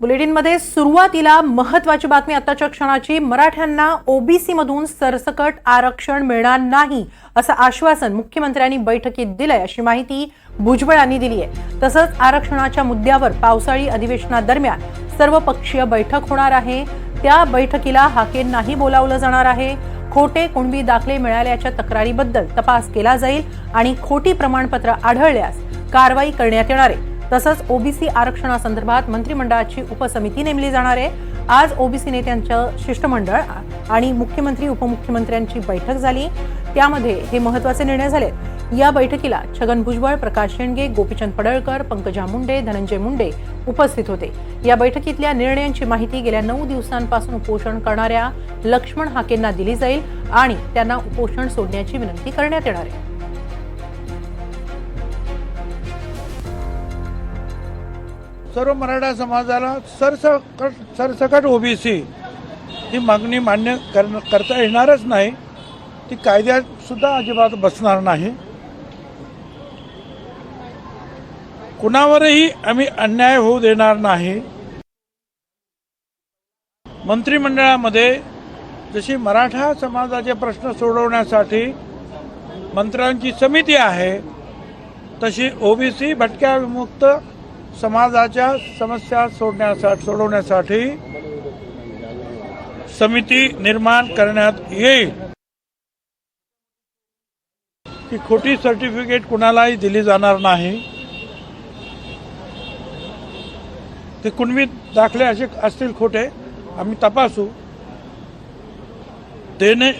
बुलेटिनमध्ये सुरुवातीला महत्वाची बातमी आताच्या क्षणाची मराठ्यांना ओबीसी मधून सरसकट आरक्षण मिळणार नाही असं आश्वासन मुख्यमंत्र्यांनी बैठकीत दिलंय अशी माहिती भुजबळ यांनी दिली आहे. तसंच आरक्षणाच्या मुद्द्यावर पावसाळी अधिवेशनादरम्यान सर्वपक्षीय बैठक होणार आहे. त्या बैठकीला हाकेंनाही बोलावलं जाणार आहे. खोटे कुणबी दाखले मिळाल्याच्या तक्रारीबद्दल तपास केला जाईल आणि खोटी प्रमाणपत्र आढळल्यास कारवाई करण्यात येणार आहे. तसंच ओबीसी आरक्षणासंदर्भात मंत्रिमंडळाची उपसमिती नेमली जाणार आहे. आज ओबीसी नेत्यांचं शिष्टमंडळ आणि मुख्यमंत्री उपमुख्यमंत्र्यांची बैठक झाली. त्यामध्ये हे महत्त्वाचे निर्णय झाले या बैठकीला छगन भुजबळ प्रकाश शेंडगे गोपीचंद पडळकर पंकजा मुंडे धनंजय मुंडे उपस्थित होते. या बैठकीतल्या निर्णयांची माहिती गेल्या नऊ दिवसांपासून उपोषण करणाऱ्या लक्ष्मण हाकेंना दिली जाईल आणि त्यांना उपोषण सोडण्याची विनंती करण्यात येणार आहे. सर्व मराठा समाजाला सरसकट सरसकट ओबीसी ही मागणी मान्य कर करता येणारच नाही. ती कायद्यातसुद्धा अजिबात बसणार नाही. कुणावरही आम्ही अन्याय होऊ देणार नाही. मंत्रिमंडळामध्ये जशी मराठा समाजाचे प्रश्न सोडवण्यासाठी मंत्र्यांची समिती आहे तशी ओबीसी भटक्या विमुक्त समाजाच्या समस्या सोडण्यासाठी सोडवण्यासाठी समिती निर्माण करण्यात येईल. की खोटी सर्टिफिकेट कुणालाही दिली जाणार नाही. ते कुणबी दाखले असे असतील खोटे आम्ही तपासू. देणे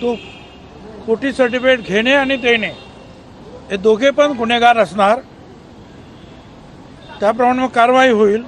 तो खोटी सर्टिफिकेट घेणे आणि देणे हे दोघे पण गुन्हेगार असणार. त्याप्रमाणे मग कारवाई होईल.